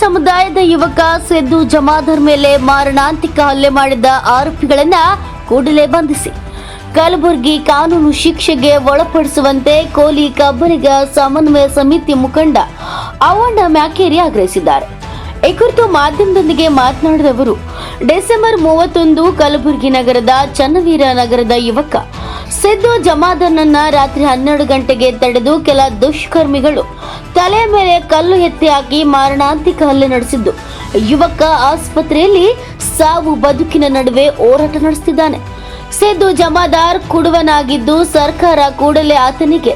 ಸಮುದಾಯದ ಯುವಕ ಸಿದ್ದು ಜಮಾದರ್ ಮೇಲೆ ಮಾರಣಾಂತಿಕ ಹಲ್ಲೆ ಮಾಡಿದ ಆರೋಪಿಗಳನ್ನ ಕೂಡಲೇ ಬಂಧಿಸಿ. ಕಲಬುರಗಿ ಕಾನೂನು ಶಿಕ್ಷೆಗೆ ಒಳಪಡಿಸುವಂತೆ ಕೋಲಿ ಕಬ್ಬರಿಗ ಸಮನ್ವಯ ಸಮಿತಿ ಮುಖಂಡ ಅವಣ್ಣ ಮ್ಯಾಕೇರಿ ಆಗ್ರಹಿಸಿದ್ದಾರೆ. ಈ ಕುರಿತು ಮಾಧ್ಯಮದೊಂದಿಗೆ ಮಾತನಾಡಿದ ಅವರು, ಡಿಸೆಂಬರ್ ಮೂವತ್ತೊಂದು ಕಲಬುರಗಿ ನಗರದ ಚನ್ನವೀರ ನಗರದ ಯುವಕ ಸಿದ್ದು ಜಮಾದನನ್ನ ರಾತ್ರಿ ಹನ್ನೆರಡು ಗಂಟೆಗೆ ತಡೆದು ಕೆಲ ದುಷ್ಕರ್ಮಿಗಳು ತಲೆ ಮೇಲೆ ಕಲ್ಲು ಎತ್ತಿ ಹಾಕಿ ಮಾರಣಾಂತಿಕ ಹಲ್ಲೆ ನಡೆಸಿದ್ದು. ಯುವಕ ಆಸ್ಪತ್ರೆಯಲ್ಲಿ ಸಾವು ಬದುಕಿನ ನಡುವೆ ಹೋರಾಟ ನಡೆಸುತ್ತಿದ್ದಾನೆ ಸಿದ್ದು ಜಮಾದಾರ್ ಕುಡುವನಾಗಿದ್ದು ಸರ್ಕಾರ ಕೂಡಲೇ ಆತನಿಗೆ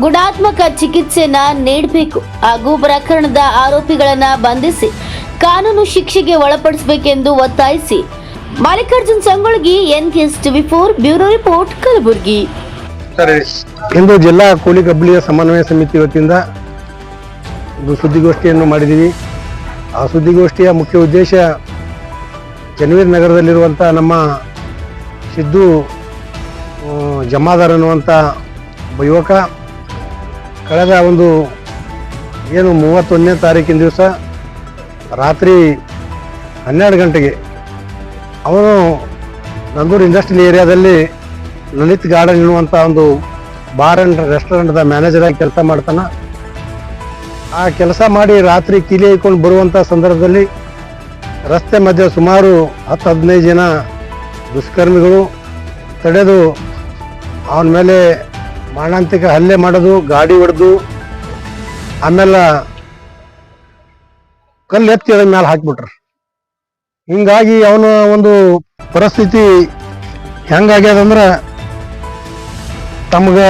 ಗುಣಾತ್ಮಕ ಚಿಕಿತ್ಸೆನ ನೀಡಬೇಕು ಹಾಗೂ ಪ್ರಕರಣದ ಆರೋಪಿಗಳನ್ನ ಬಂಧಿಸಿ ಕಾನೂನು ಶಿಕ್ಷೆಗೆ ಒಳಪಡಿಸಬೇಕೆಂದು ಒತ್ತಾಯಿಸಿ Mallikarjun Sangolgi S TV four bureau report, Kalaburagi. ಇಂದು ಜಿಲ್ಲಾ ಕೂಲಿ ಕಬ್ಬಳಿಯ ಸಮನ್ವಯ ಸಮಿತಿ ವತಿಯಿಂದ ಒಂದು ಸುದ್ದಿಗೋಷ್ಠಿಯನ್ನು ಮಾಡಿದ್ದೀವಿ. ಆ ಸುದ್ದಿಗೋಷ್ಠಿಯ ಮುಖ್ಯ ಉದ್ದೇಶ ಚನ್ನವೀರ್ ನಗರದಲ್ಲಿರುವಂಥ ನಮ್ಮ ಸಿದ್ದು ಜಮಾದಾರ್ ಅನ್ನುವಂಥ ಒಬ್ಬ ಯುವಕ. ಕಳೆದ ಒಂದು ಏನು ಮೂವತ್ತೊಂದನೇ ತಾರೀಕಿನ ದಿವಸ ರಾತ್ರಿ ಹನ್ನೆರಡು ಗಂಟೆಗೆ ಅವನು ನಂದೂರು ಇಂಡಸ್ಟ್ರಿಯಲ್ ಏರಿಯಾದಲ್ಲಿ ಲಲಿತ್ ಗಾರ್ಡನ್ ಎನ್ನುವಂಥ ಒಂದು ಬಾರ್ ಅಂಡ್ ರೆಸ್ಟೋರೆಂಟ್ದ ಮ್ಯಾನೇಜರ್ ಆಗಿ ಕೆಲಸ ಮಾಡ್ತಾನೆ. ಆ ಕೆಲಸ ಮಾಡಿ ರಾತ್ರಿ ಕೀಲಿ ಹಾಕೊಂಡು ಬರುವಂಥ ಸಂದರ್ಭದಲ್ಲಿ ರಸ್ತೆ ಮಧ್ಯೆ ಸುಮಾರು ಹತ್ತು, ಹದಿನೈದು ಜನ ದುಷ್ಕರ್ಮಿಗಳು ತಡೆದು ಅವನ ಮೇಲೆ ಮಾರಣಾಂತಿಕ ಹಲ್ಲೆ ಮಾಡೋದು, ಗಾಡಿ ಹೊಡೆದು, ಆಮೇಲೆ ಕಲ್ಲು ಎತ್ತಿ ಅದ್ರ ಮೇಲೆ ಹಾಕ್ಬಿಟ್ರು. ಹಿಂಗಾಗಿ ಅವನ ಒಂದು ಪರಿಸ್ಥಿತಿ ಹೆಂಗಾಗ್ಯದಂದ್ರೆ ತಮ್ಗೆ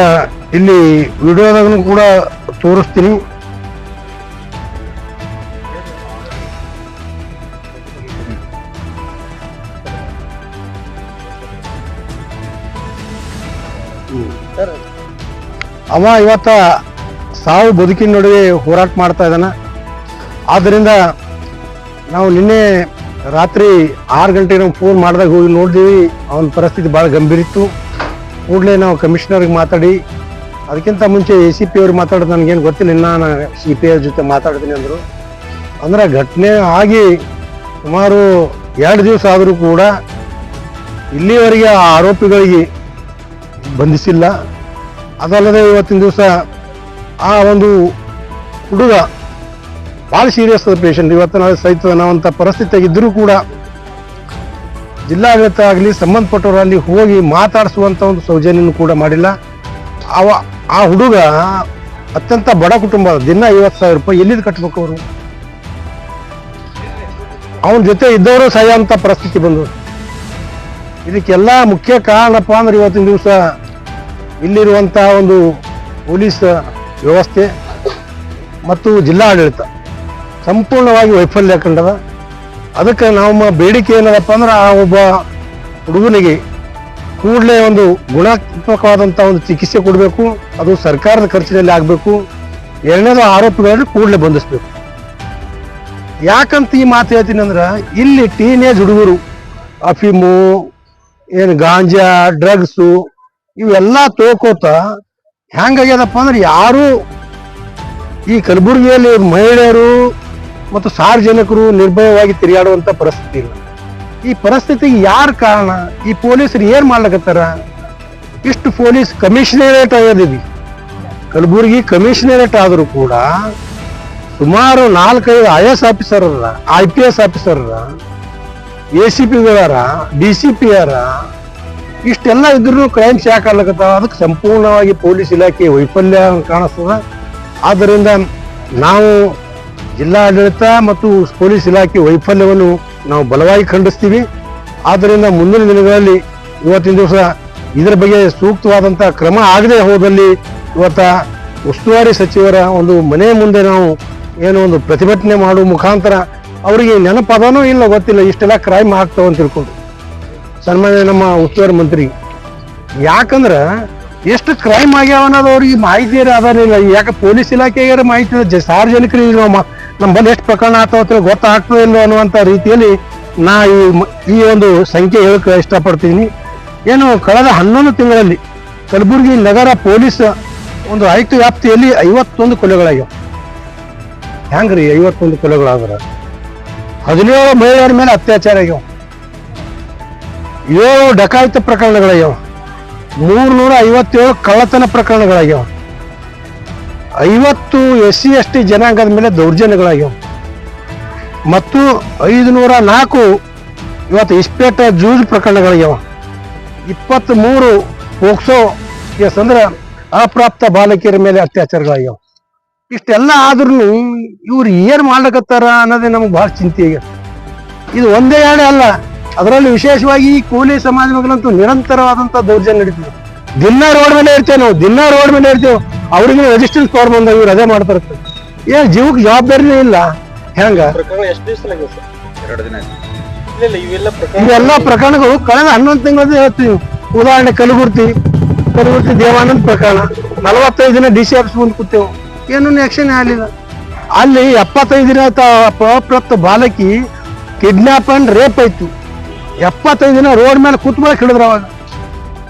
ಇಲ್ಲಿ ವಿಡಿಯೋದಾಗೂ ಕೂಡ ತೋರಿಸ್ತೀನಿ. ಅವ ಇವತ್ತ ಸಾವು ಬದುಕಿನ ನಡುವೆ ಹೋರಾಟ ಮಾಡ್ತಾ ಇದ್ದಾನೆ ಆದ್ದರಿಂದ ನಾವು ನಿನ್ನೆ ರಾತ್ರಿ ಆರು ಗಂಟೆ ನಾವು ಫೋನ್ ಮಾಡಿದಾಗ ಹೋಗಿ ನೋಡಿದ್ವಿ, ಅವನ ಪರಿಸ್ಥಿತಿ ಭಾಳ ಗಂಭೀರ ಇತ್ತು. ಕೂಡಲೇ ನಾವು ಕಮಿಷನರ್ಗೆ ಮಾತಾಡಿ, ಅದಕ್ಕಿಂತ ಮುಂಚೆ ಎ ಸಿ ಪಿ ಅವ್ರಿಗೆ ಮಾತಾಡೋದು ನನಗೇನು ಗೊತ್ತಿಲ್ಲ, ಇನ್ನು ನಾನು ಸಿ ಪಿ ಅವ್ರ ಜೊತೆ ಮಾತಾಡ್ತೀನಿ ಅಂದರು. ಅಂದ್ರೆ ಘಟನೆ ಆಗಿ ಸುಮಾರು ಎರಡು ದಿವಸ ಆದರೂ ಕೂಡ ಇಲ್ಲಿವರೆಗೆ ಆ ಆರೋಪಿಗಳಿಗೆ ಬಂಧಿಸಿಲ್ಲ. ಅದಲ್ಲದೆ ಇವತ್ತಿನ ದಿವಸ ಆ ಒಂದು ಹುಡುಗ ಭಾಳ ಸೀರಿಯಸ್ ಅದ ಪೇಷಂಟ್ ಇವತ್ತು ನಾಳೆ ಸಹಿತ ಅನ್ನೋವಂಥ ಪರಿಸ್ಥಿತಿ ಇದ್ದರೂ ಕೂಡ ಜಿಲ್ಲಾಡಳಿತ ಆಗಲಿ ಸಂಬಂಧಪಟ್ಟವರಲ್ಲಿ ಹೋಗಿ ಮಾತಾಡಿಸುವಂಥ ಒಂದು ಸೌಜನ್ಯನೂ ಕೂಡ ಮಾಡಿಲ್ಲ. ಅವ, ಆ ಹುಡುಗ ಅತ್ಯಂತ ಬಡ ಕುಟುಂಬ. ದಿನ ಐವತ್ತು ಸಾವಿರ ರೂಪಾಯಿ ಎಲ್ಲಿದ್ದು ಕಟ್ಬೇಕು ಅವರು? ಅವನ ಜೊತೆ ಇದ್ದವರು ಸಾಯುವಂಥ ಪರಿಸ್ಥಿತಿ ಬಂದವರು ಇದಕ್ಕೆಲ್ಲ ಮುಖ್ಯ ಕಾರಣಪ್ಪ ಅಂದ್ರೆ ಇವತ್ತಿನ ದಿವಸ ಇಲ್ಲಿರುವಂತಹ ಒಂದು ಪೊಲೀಸ್ ವ್ಯವಸ್ಥೆ ಮತ್ತು ಜಿಲ್ಲಾಡಳಿತ. ಸಂಪೂರ್ಣವಾಗಿ ವೈಫಲ್ಯ ಕಂಡದ. ಅದಕ್ಕೆ ನಮ್ಮ ಬೇಡಿಕೆ ಏನದಪ್ಪ ಅಂದ್ರೆ ಆ ಒಬ್ಬ ಹುಡುಗನಿಗೆ ಕೂಡಲೇ ಒಂದು ಗುಣಾತ್ಮಕವಾದಂಥ ಒಂದು ಚಿಕಿತ್ಸೆ ಕೊಡಬೇಕು, ಅದು ಸರ್ಕಾರದ ಖರ್ಚಿನಲ್ಲಿ ಆಗಬೇಕು, ಎರಡನೇದು ಆರೋಪಿಗಳನ್ನು ಕೂಡಲೇ ಬಂಧಿಸಬೇಕು. ಯಾಕಂತ ಈ ಮಾತು ಹೇಳ್ತೀನಿ ಅಂದ್ರೆ, ಇಲ್ಲಿ ಟೀನೇಜ್ ಹುಡುಗರು ಅಫೀಮು ಏನು ಗಾಂಜಾ ಡ್ರಗ್ಸು ಇವೆಲ್ಲ ತೋಕೋತ ಹೆಂಗಾಗ್ಯದಪ್ಪ ಅಂದ್ರೆ ಯಾರು ಈ ಕಲಬುರಗಿಯಲ್ಲಿ ಮಹಿಳೆಯರು ಮತ್ತು ಸಾರ್ವಜನಿಕರು ನಿರ್ಭಯವಾಗಿ ತಿರುಗಾಡುವಂತ ಪರಿಸ್ಥಿತಿ ಇಲ್ಲ. ಈ ಪರಿಸ್ಥಿತಿಗೆ ಯಾರು ಕಾರಣ? ಈ ಪೊಲೀಸರು ಏನು ಮಾಡ್ಲಕತ್ತಾರ? ಇಷ್ಟು ಪೊಲೀಸ್ ಕಮಿಷನರೇಟ್ ಆಗಿದ್ದೀವಿ ಕಲಬುರಗಿ ಕಮಿಷನರೇಟ್ ಆದರೂ ಕೂಡ ಸುಮಾರು ನಾಲ್ಕೈದು ಐ ಎಸ್ ಆಫೀಸರ್ ಅದ I P S officer A C ಪಿಗಳಾರ D C P ಅರ ಇಷ್ಟೆಲ್ಲ ಇದ್ರೂ ಕ್ರೈಮ್ಸ್ ಯಾಕೆ ಆಗ್ಲಕತ್ತಾವ. ಅದಕ್ಕೆ ಸಂಪೂರ್ಣವಾಗಿ ಪೊಲೀಸ್ ಇಲಾಖೆ ವೈಫಲ್ಯ ಕಾಣಿಸ್ತದ. ಆದ್ದರಿಂದ ನಾವು ಜಿಲ್ಲಾಡಳಿತ ಮತ್ತು ಪೊಲೀಸ್ ಇಲಾಖೆ ವೈಫಲ್ಯವನ್ನು ನಾವು ಬಲವಾಗಿ ಖಂಡಿಸ್ತೀವಿ. ಆದ್ದರಿಂದ ಮುಂದಿನ ದಿನಗಳಲ್ಲಿ ಇವತ್ತಿನ ದಿವಸ ಇದರ ಬಗ್ಗೆ ಸೂಕ್ತವಾದಂಥ ಕ್ರಮ ಆಗದೆ ಹೋದಲ್ಲಿ ಇವತ್ತ ಉಸ್ತುವಾರಿ ಸಚಿವರ ಒಂದು ಮನೆ ಮುಂದೆ ನಾವು ಏನೋ ಒಂದು ಪ್ರತಿಭಟನೆ ಮಾಡುವ ಮುಖಾಂತರ ಅವರಿಗೆ ನೆನಪದನೋ ಇಲ್ಲ ಗೊತ್ತಿಲ್ಲ, ಇಷ್ಟೆಲ್ಲ ಕ್ರೈಮ್ ಆಗ್ತಾವ ಅಂತ ತಿಳ್ಕೊಂಡು. ಸನ್ಮಾನ್ಯ ನಮ್ಮ ಉಸ್ತುವಾರಿ ಮಂತ್ರಿ, ಯಾಕಂದ್ರೆ ಎಷ್ಟು ಕ್ರೈಮ್ ಆಗ್ಯಾವ ಅನ್ನೋದು ಅವ್ರಿಗೆ ಮಾಹಿತಿ ಅದಾರಿಲ್ಲ ಯಾಕೆ ಪೊಲೀಸ್ ಇಲಾಖೆಗಾರ ಮಾಹಿತಿ ಸಾರ್ವಜನಿಕರಿಗೆ ನಾವು ನಮ್ಮ ಬಂದು ಎಷ್ಟು ಪ್ರಕರಣ ಆಗ್ತಾವ ಅಂತ ಗೊತ್ತಾಗ್ತದೆ ಇಲ್ಲೋ ಅನ್ನುವಂಥ ರೀತಿಯಲ್ಲಿ ನಾ ಈ ಈ ಒಂದು ಸಂಖ್ಯೆ ಹೇಳಕ್ಕೆ ಇಷ್ಟಪಡ್ತೀನಿ. ಏನು ಕಳೆದ ಹನ್ನೊಂದು ತಿಂಗಳಲ್ಲಿ ಕಲಬುರಗಿ ನಗರ ಪೊಲೀಸ್ ಒಂದು ಆಯುಕ್ತ ವ್ಯಾಪ್ತಿಯಲ್ಲಿ ಐವತ್ತೊಂದು ಕೊಲೆಗಳಾಗ್ಯಾವ. ಹೆಂಗ್ರಿ ಐವತ್ತೊಂದು ಕೊಲೆಗಳಾದ್ರೆ? ಹದಿನೇಳು ಮಹಿಳೆಯರ ಮೇಲೆ ಅತ್ಯಾಚಾರ ಆಗ್ಯಾವ. ಏಳು ಡಕಾಯಿತ ಪ್ರಕರಣಗಳಾಗ್ಯಾವ. ಮೂರ್ನೂರ ಐವತ್ತೇಳು ಕಳ್ಳತನ ಪ್ರಕರಣಗಳಾಗ್ಯಾವ. ಐವತ್ತು ಎಸ್ ಸಿ ಎಸ್ ಟಿ ಜನಾಂಗದ ಮೇಲೆ ದೌರ್ಜನ್ಯಗಳಾಗ್ಯಾವ. ಮತ್ತು ಐದುನೂರ ನಾಲ್ಕು ಇವತ್ತು ಇಸ್ಪೇಟ ಜೂಜ್ ಪ್ರಕರಣಗಳಾಗ್ಯಾವ. ಇಪ್ಪತ್ತ್ ಮೂರು ಪೋಕ್ಸೋ ಕೇಸ್ ಅಂದ್ರೆ ಅಪ್ರಾಪ್ತ ಬಾಲಕಿಯರ ಮೇಲೆ ಅತ್ಯಾಚಾರಗಳಾಗ್ಯಾವ. ಇಷ್ಟೆಲ್ಲ ಆದ್ರೂ ಇವ್ರು ಏನ್ ಮಾಡ್ಲಕತ್ತಾರ ಅನ್ನೋದೇ ನಮ್ಗೆ ಬಹಳ ಚಿಂತೆ ಈಗ ಇದು ಒಂದೇ ಎರಡೇ ಅಲ್ಲ, ಅದರಲ್ಲಿ ವಿಶೇಷವಾಗಿ ಈ ಕೂಲಿ ಸಮಾಜಗಳಂತೂ ನಿರಂತರವಾದಂತ ದೌರ್ಜನ್ಯ ನಡೀತದೆ. ದಿನ ರೋಡ್ ಮೇಲೆ ಇರ್ತೇವೆ ನಾವು, ದಿನ ರೋಡ್ ಮೇಲೆ ಇರ್ತೇವೆ ಅವ್ರಿಗೆ ರೆಜಿಸ್ಟೆನ್ಸ್ ಪವರ್ ಬಂದಾಗ ಇವ್ರು ಅದೇ ಮಾಡ್ತಾರೆ ಏನ್ ಜೀವಕ್ಕೆ ಜವಾಬ್ದಾರಿನೇ ಇಲ್ಲ. ಹೆಂಗ? ಪ್ರಕರಣ ಎಷ್ಟು ದಿವಸ ಸರ್? ಎರಡು ದಿನ ಇಲ್ಲ ಇಲ್ಲ ಇವೆಲ್ಲ ಪ್ರಕರಣ ಪ್ರಕರಣಗಳು ಕಳೆದ ಹನ್ನೊಂದು ತಿಂಗಳದ್ದು ಹೇಳ್ತೀವಿ ಉದಾಹರಣೆ ಕಲಬುರ್ತಿ ಕಲಬುರ್ತಿ ದೇವಾನಂದ್ ಪ್ರಕರಣ. ನಲವತ್ತೈದು ದಿನ ಡಿ ಸಿ ಆಫೀಸ್ ಮುಂದೆ ಕೂತೇವು. ಏನೂ ಆಕ್ಷನ್ ಆಗಲಿಲ್ಲ. ಅಲ್ಲಿ ಎಪ್ಪತ್ತೈದು ದಿನ ಪ್ರಾಪ್ತ ಅಪ್ರಾಪ್ತ ಬಾಲಕಿ ಕಿಡ್ನಾಪ್ ಅಂಡ್ ರೇಪ್ ಆಯ್ತು. ಎಪ್ಪತ್ತೈದು ದಿನ ರೋಡ್ ಮೇಲೆ ಕೂತ್ಕೊಳಕ್ ಹಿಡಿದ್ರು ಅವಾಗ.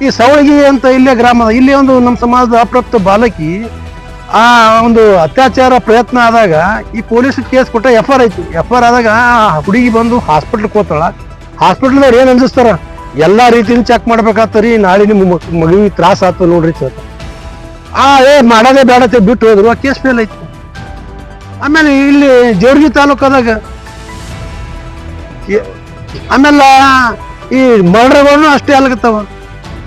ಈ ಸವಳಗಿ ಅಂತ ಇಲ್ಲೇ ಗ್ರಾಮದ ಇಲ್ಲಿ ಒಂದು ನಮ್ಮ ಸಮಾಜದ ಅಪ್ರಾಪ್ತ ಬಾಲಕಿ, ಆ ಒಂದು ಅತ್ಯಾಚಾರ ಪ್ರಯತ್ನ ಆದಾಗ ಈ ಪೊಲೀಸ್ ಕೇಸ್ ಕೊಟ್ಟ ಎಫ್ ಆರ್ ಆಯ್ತು ಎಫ್ ಆರ್ ಆದಾಗ ಹುಡುಗಿ ಬಂದು ಹಾಸ್ಪಿಟ್ಲ್ಗೆ ಹೋಗ್ತಾಳ. ಹಾಸ್ಪಿಟ್ಲ್ದವ್ರು ಏನು ಅನ್ಸಿಸ್ತಾರ ಎಲ್ಲಾ ರೀತಿಯಿಂದ ಚೆಕ್ ಮಾಡ್ಬೇಕಾಗ್ತರಿ ನಾಳೆ ನಿಮ್ಮ ಮಗ್- ಮಗುವಿಗೆ ತ್ರಾಸ ಆತು ನೋಡ್ರಿ ಸರ್. ಆ, ಏ, ಮಾಡೋದೇ ಬೇಡ ಅಂತ ಬಿಟ್ಟು ಹೋದ್ರು. ಆ ಕೇಸ್ ಫೇಲ್ ಆಯ್ತು. ಆಮೇಲೆ ಇಲ್ಲಿ ಜೋರ್ಗಿ ತಾಲೂಕದಾಗ ಆಮೇಲೆ ಈ ಮರ್ಡರ್ಗಳನ್ನು ಅಷ್ಟೇ ಆಗ್ಲಕತ್ತಾವ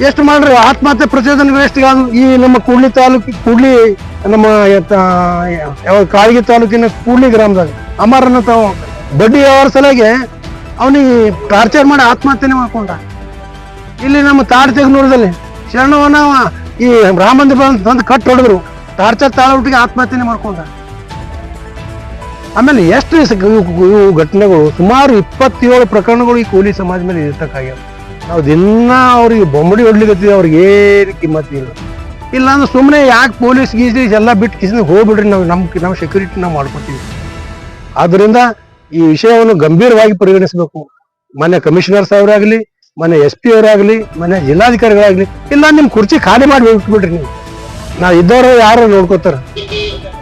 ಎಷ್ಟು ಮಾಡ್ರಿ? ಆತ್ಮಹತ್ಯೆ ಪ್ರಚೋದನೆಗಳು ಎಷ್ಟು? ಈ ನಮ್ಮ ಕೂಡ್ಲಿ ತಾಲೂಕು, ಕೂಡ್ಲಿ ನಮ್ಮ ಕಾಳಗಿ ತಾಲೂಕಿನ ಕೂಡ್ಲಿ ಗ್ರಾಮದಾಗ ಅಮರನ ತಾವು ಬಡ್ಡಿ ವ್ಯವಹಾರ ಸಲಗೆ ಅವನಿಗೆ ಟಾರ್ಚರ್ ಮಾಡಿ ಆತ್ಮಹತ್ಯೆನೇ ಮಾಡ್ಕೊಂಡ. ಇಲ್ಲಿ ನಮ್ಮ ತಾಡ್ತೆಗ್ನೂರದಲ್ಲಿ ಶರಣವನ ಈ ರಾಮ ಮಂದಿರ ತಂದು ಕಟ್ ಹೊಡೆದ್ರು. ಟಾರ್ಚರ್ ತಾಳಬಿಟ್ಟಿಗೆ ಆತ್ಮಹತ್ಯೆನೇ ಮಾಡ್ಕೊಂಡ. ಆಮೇಲೆ ಎಷ್ಟು ಇವು ಘಟನೆಗಳು ಸುಮಾರು ಇಪ್ಪತ್ತೇಳು ಪ್ರಕರಣಗಳು ಈ ಕೂಲಿ ಸಮಾಜ ಮೇಲೆ ಇರ್ತಕ್ಕಾಗ್ಯಾವ. ನಾವು ದಿನ ಅವ್ರಿಗೆ ಬೊಂಬಡಿ ಹೊಡ್ಲಿಕತ್ತೀವಿ, ಅವ್ರಿಗೆ ಏನು ಕಿಮ್ಮತ್ತಿ ಇಲ್ಲ. ಇಲ್ಲ ಅಂದ್ರೆ ಸುಮ್ಮನೆ ಯಾಕೆ ಪೊಲೀಸ್ ಗೀಸ್ ಎಲ್ಲ ಬಿಟ್ಟು ಕಿಸಿನ ಹೋಗ್ಬಿಡ್ರಿ, ನಾವು ನಮ್ಮ ನಮ್ಮ ಸೆಕ್ಯೂರಿಟಿ ನಾವು ಮಾಡ್ಕೊತೀವಿ. ಆದ್ದರಿಂದ ಈ ವಿಷಯವನ್ನು ಗಂಭೀರವಾಗಿ ಪರಿಗಣಿಸಬೇಕು. ಮನೆ ಕಮಿಷನರ್ ಆಗಲಿ ಮನೆ ಎಸ್ ಪಿ ಅವರಾಗ್ಲಿ, ಮನೆ ಜಿಲ್ಲಾಧಿಕಾರಿಗಳಾಗ್ಲಿ, ಇಲ್ಲ ನಿಮ್ಮ ಕುರ್ಚಿ ಖಾಲಿ ಮಾಡಿ ಬಿಟ್ಬಿಡ್ರಿ ನೀವು. ನಾವು ಇದ್ದವರು ಯಾರು ನೋಡ್ಕೋತಾರ.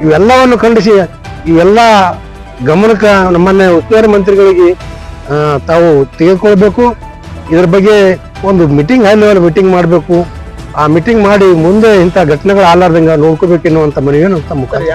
ಇವೆಲ್ಲವನ್ನು ಖಂಡಿಸಿ ಇವೆಲ್ಲ ಗಮನಕ್ಕೆ ನಮ್ಮನ್ನೇ ಉಸ್ತುವಾರಿ ಮಂತ್ರಿಗಳಿಗೆ ತಾವು ತೆಗೆದುಕೊಳ್ಬೇಕು. ಇದ್ರ ಬಗ್ಗೆ ಒಂದು ಮೀಟಿಂಗ್ ಹೈ ಲೆವೆಲ್ ಮೀಟಿಂಗ್ ಮಾಡಬೇಕು. ಆ ಮೀಟಿಂಗ್ ಮಾಡಿ ಮುಂದೆ ಇಂಥ ಘಟನೆಗಳು ಆಲಾರ್ದಂಗ ನೋಡ್ಕೋಬೇಕೆನ್ನುವಂಥ ಮನವಿಯನ್ನು ತಮ್ಮ ಮುಖಾಂತರ.